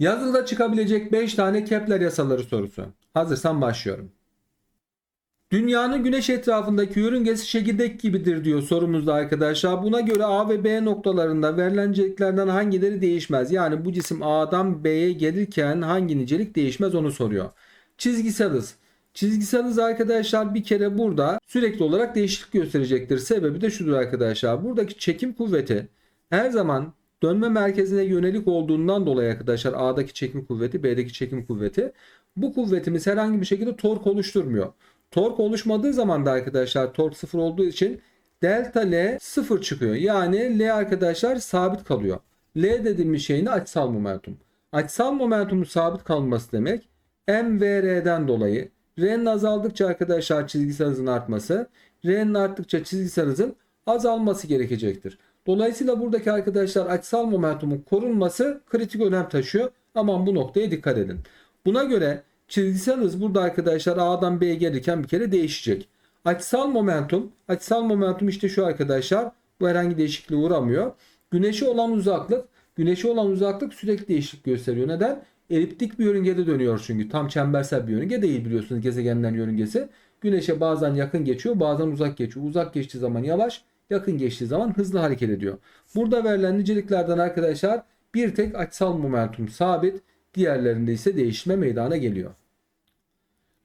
Yazılıda çıkabilecek 5 tane Kepler yasaları sorusu. Hazırsan başlıyorum. Dünyanın güneş etrafındaki yörüngesi çekirdek gibidir diyor sorumuzda arkadaşlar. Buna göre A ve B noktalarında verilen niceliklerden hangileri değişmez? Yani bu cisim A'dan B'ye gelirken hangi nicelik değişmez onu soruyor. Çizgisel hız. Çizgisel hız arkadaşlar bir kere burada sürekli olarak değişiklik gösterecektir. Sebebi de şudur arkadaşlar. Buradaki çekim kuvveti her zaman dönme merkezine yönelik olduğundan dolayı arkadaşlar A'daki çekim kuvveti B'deki çekim kuvveti bu kuvvetimiz herhangi bir şekilde tork oluşturmuyor. Tork oluşmadığı zaman da arkadaşlar tork sıfır olduğu için delta L sıfır çıkıyor. Yani L arkadaşlar sabit kalıyor. L dediğimiz şey ne? Açısal momentum. Açısal momentumun sabit kalması demek M ve R'den dolayı R'nin azaldıkça arkadaşlar çizgisel hızın artması, R'nin arttıkça çizgisel hızın azalması gerekecektir. Dolayısıyla buradaki arkadaşlar açısal momentumun korunması kritik önem taşıyor. Aman bu noktaya dikkat edin. Buna göre çizgisel hız burada arkadaşlar A'dan B'ye gelirken bir kere değişecek. Açısal momentum, açısal momentum işte şu arkadaşlar. Bu herhangi değişikliğe uğramıyor. Güneşe olan uzaklık, güneşe olan uzaklık sürekli değişiklik gösteriyor. Neden? Eliptik bir yörüngede dönüyor çünkü. Tam çembersel bir yörünge değil biliyorsunuz gezegenlerin yörüngesi. Güneşe bazen yakın geçiyor, bazen uzak geçiyor. Uzak geçtiği zaman yavaş, yakın geçtiği zaman hızlı hareket ediyor. Burada verilen niceliklerden arkadaşlar bir tek açısal momentum sabit, diğerlerinde ise değişme meydana geliyor.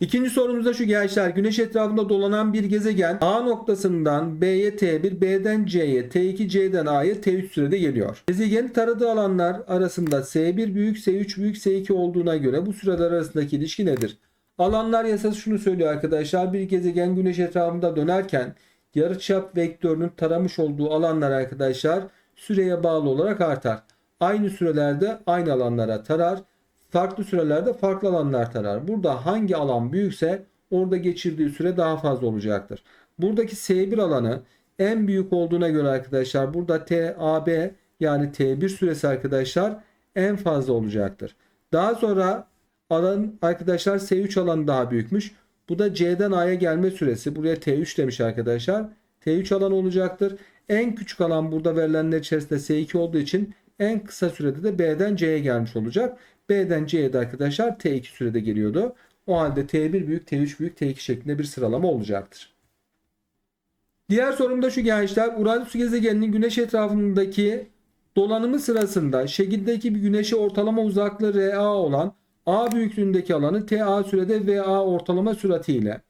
İkinci sorumuzda şu gençler. Güneş etrafında dolanan bir gezegen A noktasından B'ye T1, B'den C'ye, T2, C'den A'ya T3 sürede geliyor. Gezegenin taradığı alanlar arasında S1 büyük, S3 büyük, S2 olduğuna göre bu süreler arasındaki ilişki nedir? Alanlar yasası şunu söylüyor arkadaşlar. Bir gezegen güneş etrafında dönerken yarıçap vektörünün taramış olduğu alanlar arkadaşlar süreye bağlı olarak artar. Aynı sürelerde aynı alanlara tarar farklı sürelerde farklı alanlar tarar. Burada hangi alan büyükse orada geçirdiği süre daha fazla olacaktır. Buradaki S1 alanı en büyük olduğuna göre arkadaşlar burada TAB yani T1 süresi arkadaşlar en fazla olacaktır. Daha sonra alan arkadaşlar S3 alanı daha büyükmüş. Bu da C'den A'ya gelme süresi. Buraya T3 demiş arkadaşlar. T3 alan olacaktır. En küçük alan burada verilenler içerisinde S2 olduğu için en kısa sürede de B'den C'ye gelmiş olacak. B'den C'ye de arkadaşlar T2 sürede geliyordu. O halde T1 büyük, T3 büyük, T2 şeklinde bir sıralama olacaktır. Diğer sorumda şu gençler. Uranüs gezegeninin güneş etrafındaki dolanımı sırasında şekildeki bir güneşe ortalama uzaklığı RA olan A büyüklüğündeki alanı TA sürede VA ortalama süratiyle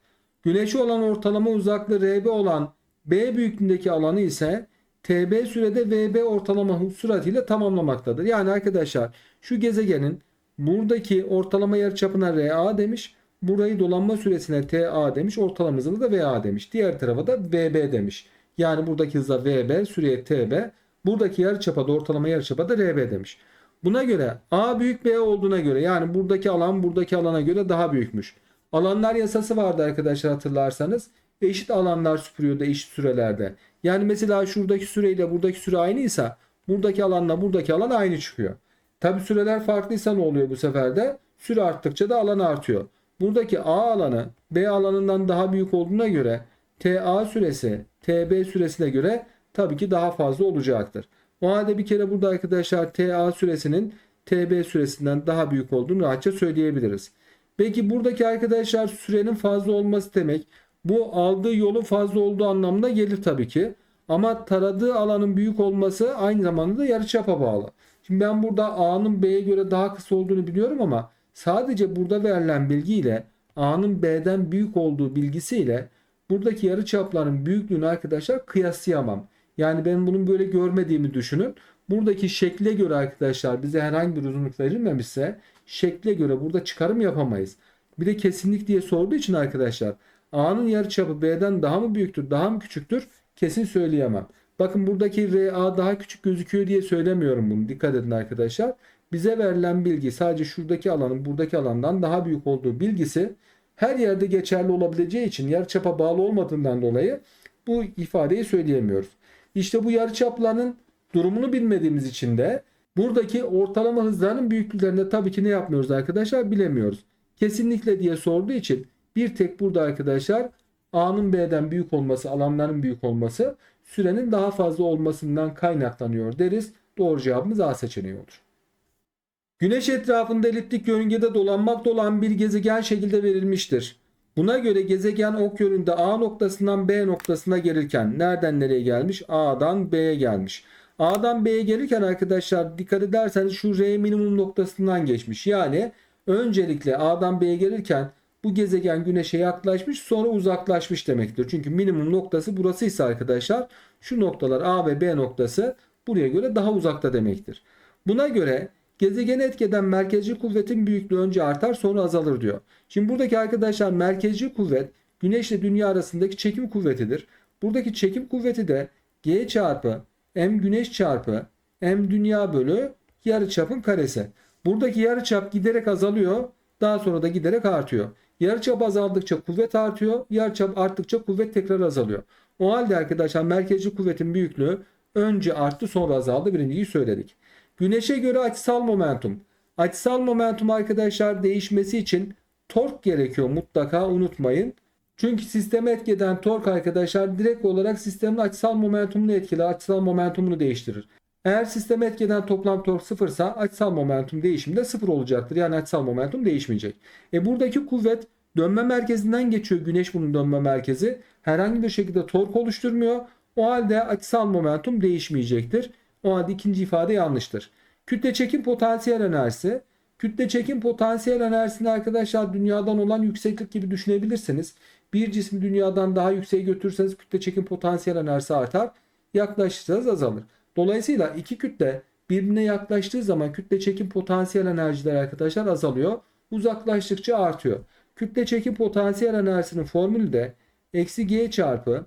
güneşe olan ortalama uzaklığı RB olan B büyüklüğündeki alanı ise TB sürede VB ortalama süratiyle tamamlamaktadır. Yani arkadaşlar şu gezegenin buradaki ortalama yarıçapına RA demiş. Burayı dolanma süresine TA demiş. Ortalama hızına da VA demiş. Diğer tarafa da VB demiş. Yani buradaki hıza VB, süreye TB. Buradaki yarıçapa da ortalama yarıçapa da RB demiş. Buna göre A büyük B olduğuna göre yani buradaki alan buradaki alana göre daha büyükmüş. Alanlar yasası vardı arkadaşlar hatırlarsanız. Eşit alanlar süpürüyordu eşit sürelerde. Yani mesela şuradaki süreyle buradaki süre aynıysa buradaki alanla buradaki alan aynı çıkıyor. Tabi süreler farklıysa ne oluyor bu sefer de? Süre arttıkça da alan artıyor. Buradaki A alanı B alanından daha büyük olduğuna göre TA süresi TB süresine göre tabii ki daha fazla olacaktır. O halde bir kere burada arkadaşlar TA süresinin TB süresinden daha büyük olduğunu rahatça söyleyebiliriz. Peki buradaki arkadaşlar sürenin fazla olması demek bu aldığı yolun fazla olduğu anlamına gelir tabii ki. Ama taradığı alanın büyük olması aynı zamanda da yarıçapa bağlı. Şimdi ben burada A'nın B'ye göre daha kısa olduğunu biliyorum ama sadece burada verilen bilgiyle A'nın B'den büyük olduğu bilgisiyle buradaki yarıçapların büyüklüğünü arkadaşlar kıyaslayamam. Yani ben bunun böyle görmediğimi düşünün. Buradaki şekle göre arkadaşlar bize herhangi bir uzunluk verilmemişse şekle göre burada çıkarım yapamayız. Bir de kesinlik diye sorduğu için arkadaşlar A'nın yarıçapı B'den daha mı büyüktür, daha mı küçüktür? Kesin söyleyemem. Bakın buradaki RA daha küçük gözüküyor diye söylemiyorum bunu. Dikkat edin arkadaşlar. Bize verilen bilgi sadece şuradaki alanın buradaki alandan daha büyük olduğu bilgisi her yerde geçerli olabileceği için yarıçapa bağlı olmadığından dolayı bu ifadeyi söyleyemiyoruz. İşte bu yarıçapların durumunu bilmediğimiz için de buradaki ortalama hızlarının büyüklüklerinde tabii ki ne yapmıyoruz arkadaşlar bilemiyoruz. Kesinlikle diye sorduğu için bir tek burada arkadaşlar A'nın B'den büyük olması, alanların büyük olması sürenin daha fazla olmasından kaynaklanıyor deriz. Doğru cevabımız A seçeneği olur. Güneş etrafında eliptik yörüngede dolanmakta olan bir gezegen şekilde verilmiştir. Buna göre gezegen ok yönünde A noktasından B noktasına gelirken nereden nereye gelmiş? A'dan B'ye gelmiş. A'dan B'ye gelirken arkadaşlar dikkat ederseniz şu R minimum noktasından geçmiş. Yani öncelikle A'dan B'ye gelirken bu gezegen güneşe yaklaşmış sonra uzaklaşmış demektir. Çünkü minimum noktası burasıysa arkadaşlar şu noktalar A ve B noktası buraya göre daha uzakta demektir. Buna göre gezegeni etkeden merkezci kuvvetin büyüklüğü önce artar sonra azalır diyor. Şimdi buradaki arkadaşlar merkezci kuvvet güneş ile dünya arasındaki çekim kuvvetidir. Buradaki çekim kuvveti de G çarpı M güneş çarpı M dünya bölü yarıçapın karesi. Buradaki yarıçap giderek azalıyor. Daha sonra da giderek artıyor. Yarıçap azaldıkça kuvvet artıyor. Yarıçap arttıkça kuvvet tekrar azalıyor. O halde arkadaşlar merkezci kuvvetin büyüklüğü önce arttı sonra azaldı. Birinciyi söyledik. Güneşe göre açısal momentum. Açısal momentum arkadaşlar değişmesi için tork gerekiyor mutlaka unutmayın. Çünkü sisteme etkeden tork arkadaşlar direkt olarak sistemin açısal momentumunu etkiler. Açısal momentumunu değiştirir. Eğer sisteme etkeden toplam tork sıfırsa açısal momentum değişimi de sıfır olacaktır. Yani açısal momentum değişmeyecek. E buradaki kuvvet dönme merkezinden geçiyor. Güneş bunun dönme merkezi. Herhangi bir şekilde tork oluşturmuyor. O halde açısal momentum değişmeyecektir. O halde ikinci ifade yanlıştır. Kütle çekim potansiyel enerjisi. Kütle çekim potansiyel enerjisini arkadaşlar dünyadan olan yükseklik gibi düşünebilirsiniz. Bir cismi dünyadan daha yükseğe götürürseniz kütle çekim potansiyel enerjisi artar. Yaklaşırsanız azalır. Dolayısıyla iki kütle birbirine yaklaştığı zaman kütle çekim potansiyel enerjileri arkadaşlar azalıyor. Uzaklaştıkça artıyor. Kütle çekim potansiyel enerjisinin formülü de eksi g çarpı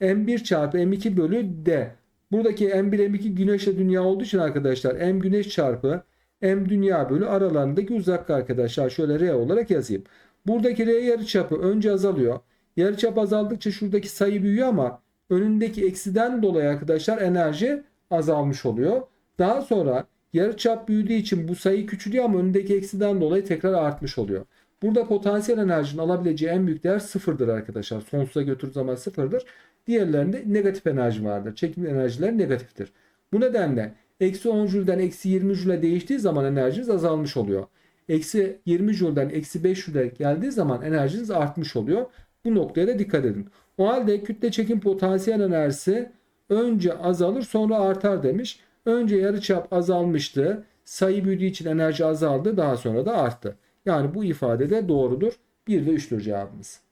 m1 çarpı m2 bölü d. Buradaki m1 m2 güneşle dünya olduğu için arkadaşlar m güneş çarpı m dünya bölü aralarındaki uzaklık arkadaşlar. Şöyle r olarak yazayım. Buradaki r yarıçapı önce azalıyor. Yarıçap azaldıkça şuradaki sayı büyüyor ama önündeki eksiden dolayı arkadaşlar enerji azalmış oluyor. Daha sonra yarıçap büyüdüğü için bu sayı küçülüyor ama önündeki eksiden dolayı tekrar artmış oluyor. Burada potansiyel enerjinin alabileceği en büyük değer sıfırdır arkadaşlar. Sonsuza götürdüğü zaman sıfırdır. Diğerlerinde negatif enerji vardır. Çekim enerjileri negatiftir. Bu nedenle eksi 10 jülden eksi 20 jüle değiştiği zaman enerjiniz azalmış oluyor. Eksi 20 jülden eksi 5 jüle geldiği zaman enerjiniz artmış oluyor. Bu noktaya da dikkat edin. O halde kütle çekim potansiyel enerjisi önce azalır sonra artar demiş. Önce yarıçap azalmıştı. Sayı büyüdüğü için enerji azaldı. Daha sonra da arttı. Yani bu ifade de doğrudur. 1 ve 3'tür cevabımız.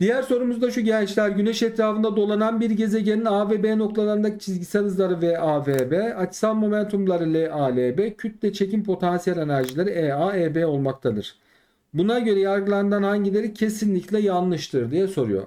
Diğer sorumuz da şu gençler. Güneş etrafında dolanan bir gezegenin A ve B noktalarındaki çizgisel hızları V, A, V, B, açısal momentumları L, A, L, B, kütle çekim potansiyel enerjileri E, A, E, B olmaktadır. Buna göre yargılarından hangileri kesinlikle yanlıştır diye soruyor.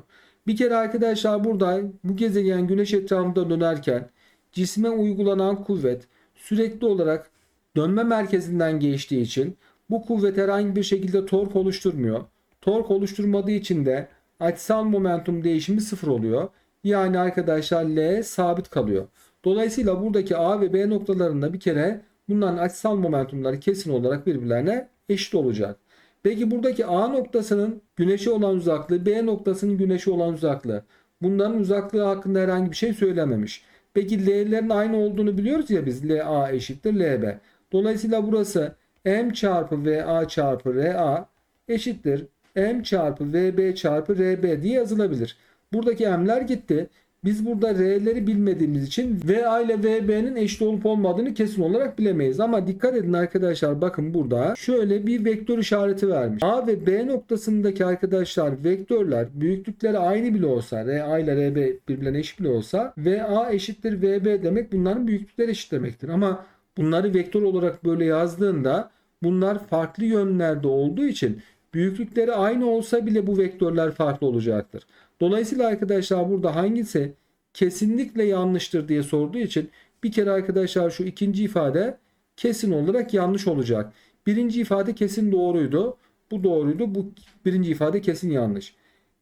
Bir kere arkadaşlar burada bu gezegen güneş etrafında dönerken cisme uygulanan kuvvet sürekli olarak dönme merkezinden geçtiği için bu kuvvet herhangi bir şekilde tork oluşturmuyor. Tork oluşturmadığı için de açısal momentum değişimi sıfır oluyor. Yani arkadaşlar L sabit kalıyor. Dolayısıyla buradaki A ve B noktalarında bir kere bunların açısal momentumları kesin olarak birbirlerine eşit olacak. Peki buradaki A noktasının güneşe olan uzaklığı, B noktasının güneşe olan uzaklığı. Bunların uzaklığı hakkında herhangi bir şey söylememiş. Peki L'lerin aynı olduğunu biliyoruz ya biz. LA eşittir LB. Dolayısıyla burası M çarpı VA çarpı RA eşittir. M çarpı VB çarpı RB diye yazılabilir. Buradaki M'ler gitti. Biz burada R'leri bilmediğimiz için VA ile VB'nin eşit olup olmadığını kesin olarak bilemeyiz. Ama dikkat edin arkadaşlar bakın burada şöyle bir vektör işareti vermiş. A ve B noktasındaki arkadaşlar vektörler büyüklükleri aynı bile olsa RA ile RB birbirine eşit bile olsa VA eşittir VB demek bunların büyüklükleri eşit demektir. Ama bunları vektör olarak böyle yazdığında bunlar farklı yönlerde olduğu için büyüklükleri aynı olsa bile bu vektörler farklı olacaktır. Dolayısıyla arkadaşlar burada hangisi kesinlikle yanlıştır diye sorduğu için bir kere arkadaşlar şu ikinci ifade kesin olarak yanlış olacak. Birinci ifade kesin doğruydu. Bu doğruydu. Bu birinci ifade kesin yanlış.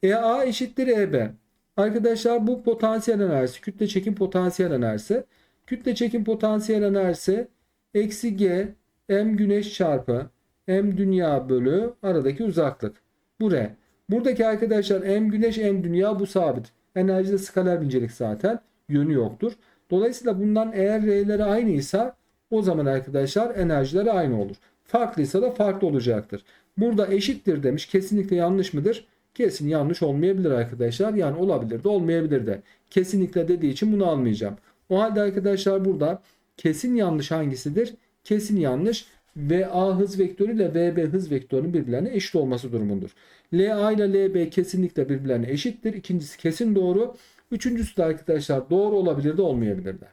EA eşittir EB. Arkadaşlar bu potansiyel enerjisi, kütle çekim potansiyel enerjisi. Kütle çekim potansiyel enerjisi eksi G M güneş çarpı M dünya bölü aradaki uzaklık. Bu R. Buradaki arkadaşlar M güneş M dünya bu sabit. Enerjide skaler incelik zaten. Yönü yoktur. Dolayısıyla bundan eğer R'leri aynıysa O zaman arkadaşlar enerjileri aynı olur. Farklıysa da farklı olacaktır. Burada eşittir demiş. Kesinlikle yanlış mıdır? Kesin yanlış olmayabilir arkadaşlar. Yani olabilir de olmayabilir de. Kesinlikle dediği için bunu almayacağım. O halde arkadaşlar burada kesin yanlış hangisidir? Kesin yanlış VA hız vektörü ile VB hız vektörünün birbirlerine eşit olması durumundur. LA ile LB kesinlikle birbirlerine eşittir. İkincisi kesin doğru. Üçüncüsü de arkadaşlar doğru olabilir de olmayabilir de.